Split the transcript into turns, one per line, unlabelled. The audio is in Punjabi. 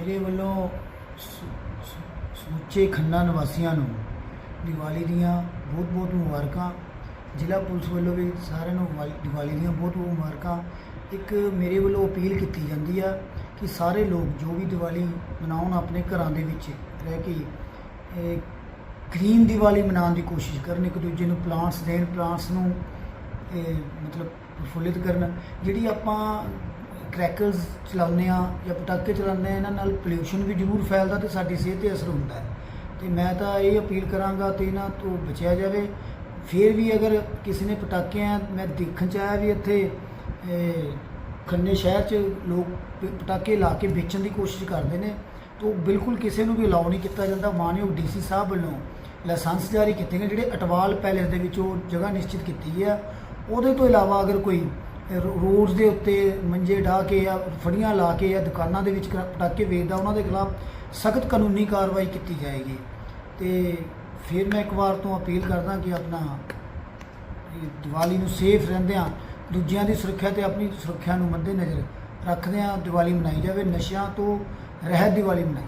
ਮੇਰੇ ਵੱਲੋਂ ਸਮੁੱਚੇ ਖੰਨਾ ਨਿਵਾਸੀਆਂ ਨੂੰ ਦੀਵਾਲੀ ਦੀਆਂ ਬਹੁਤ ਬਹੁਤ ਮੁਬਾਰਕਾਂ। ਜ਼ਿਲ੍ਹਾ ਪੁਲਿਸ ਵੱਲੋਂ ਵੀ ਸਾਰਿਆਂ ਨੂੰ ਦੀਵਾਲੀ ਦੀਆਂ ਬਹੁਤ ਬਹੁਤ ਮੁਬਾਰਕਾਂ। ਇੱਕ ਮੇਰੇ ਵੱਲੋਂ ਅਪੀਲ ਕੀਤੀ ਜਾਂਦੀ ਆ ਕਿ ਸਾਰੇ ਲੋਕ ਜੋ ਵੀ ਦੀਵਾਲੀ ਮਨਾਉਣ ਆਪਣੇ ਘਰਾਂ ਦੇ ਵਿੱਚ ਰਹਿ ਕੇ, ਇਹ ਗ੍ਰੀਨ ਦੀਵਾਲੀ ਮਨਾਉਣ ਦੀ ਕੋਸ਼ਿਸ਼ ਕਰਨ, ਇੱਕ ਦੂਜੇ ਨੂੰ ਪਲਾਂਟਸ ਦੇਣ, ਪਲਾਂਟਸ ਨੂੰ ਮਤਲਬ ਪ੍ਰਫੁੱਲਿਤ ਕਰਨ। ਜਿਹੜੀ ਆਪਾਂ ਕ੍ਰੈਕਰਸ ਚਲਾਉਂਦੇ ਆ ਜਾਂ ਪਟਾਕੇ ਚਲਾਉਂਦੇ ਆ ਇਹਨਾਂ ਨਾਲ ਪੋਲਿਊਸ਼ਨ ਵੀ ਜ਼ਰੂਰ ਫੈਲਦਾ ਤੇ ਸਾਡੀ ਸਿਹਤ ਤੇ ਅਸਰ ਹੁੰਦਾ ਹੈ। ਤੇ ਮੈਂ ਤਾਂ ਇਹ ਅਪੀਲ ਕਰਾਂਗਾ ਤੇ ਇਹਨਾਂ ਤੋਂ ਬਚਿਆ ਜਾਵੇ। ਫਿਰ ਵੀ ਅਗਰ ਕਿਸੇ ਨੇ ਪਟਾਕਿਆਂ ਮੈਂ ਦੇਖਣ ਚ ਆਇਆ ਵੀ ਇੱਥੇ ਖੰਨੇ ਸ਼ਹਿਰ ਚ ਲੋਕ ਪਟਾਕੇ ਲਾ ਕੇ ਵੇਚਣ ਦੀ ਕੋਸ਼ਿਸ਼ ਕਰਦੇ ਨੇ, ਤਾਂ ਬਿਲਕੁਲ ਕਿਸੇ ਨੂੰ ਵੀ ਅਲਾਉ ਨਹੀਂ ਕੀਤਾ ਜਾਂਦਾ। ਮਾਨਯੋਗ ਡੀਸੀ ਸਾਹਿਬ ਵੱਲੋਂ ਲਾਇਸੈਂਸ ਜਾਰੀ ਕੀਤੇ ਗਏ, ਜਿਹੜੇ ਅਟਵਾਲ ਪੈਲੇਸ ਦੇ ਵਿੱਚ ਉਹ ਜਗ੍ਹਾ ਨਿਸ਼ਚਿਤ ਕੀਤੀ ਹੈ ਉਹਦੇ ਤੋਂ ਇਲਾਵਾ ਅਗਰ ਕੋਈ ਰੋਡਸ ਦੇ ਉੱਤੇ ਮੰਜੇ ਢਾ ਕੇ ਜਾਂ ਫੜੀਆਂ ਲਾ ਕੇ ਜਾਂ ਦੁਕਾਨਾਂ ਦੇ ਵਿੱਚ ਕ- ਪਟਾਕੇ ਵੇਚਦਾ, ਉਹਨਾਂ ਦੇ ਖਿਲਾਫ ਸਖਤ ਕਾਨੂੰਨੀ ਕਾਰਵਾਈ ਕੀਤੀ ਜਾਏਗੀ। ਤੇ ਫਿਰ ਮੈਂ ਇੱਕ ਵਾਰ ਤੋਂ ਅਪੀਲ ਕਰਦਾ ਕਿ ਆਪਣਾ ਦੀਵਾਲੀ ਨੂੰ ਸੇਫ ਰਹਿੰਦਿਆਂ ਦੂਜਿਆਂ ਦੀ ਸੁਰੱਖਿਆ ਤੇ ਆਪਣੀ ਸੁਰੱਖਿਆ ਨੂੰ ਮੱਦੇਨਜ਼ਰ ਰੱਖਦਿਆਂ ਦੀਵਾਲੀ ਮਨਾਈ ਜਾਵੇ, ਨਸ਼ਿਆਂ ਤੋਂ ਰਹਿਤ ਦੀਵਾਲੀ ਮਨਾਈ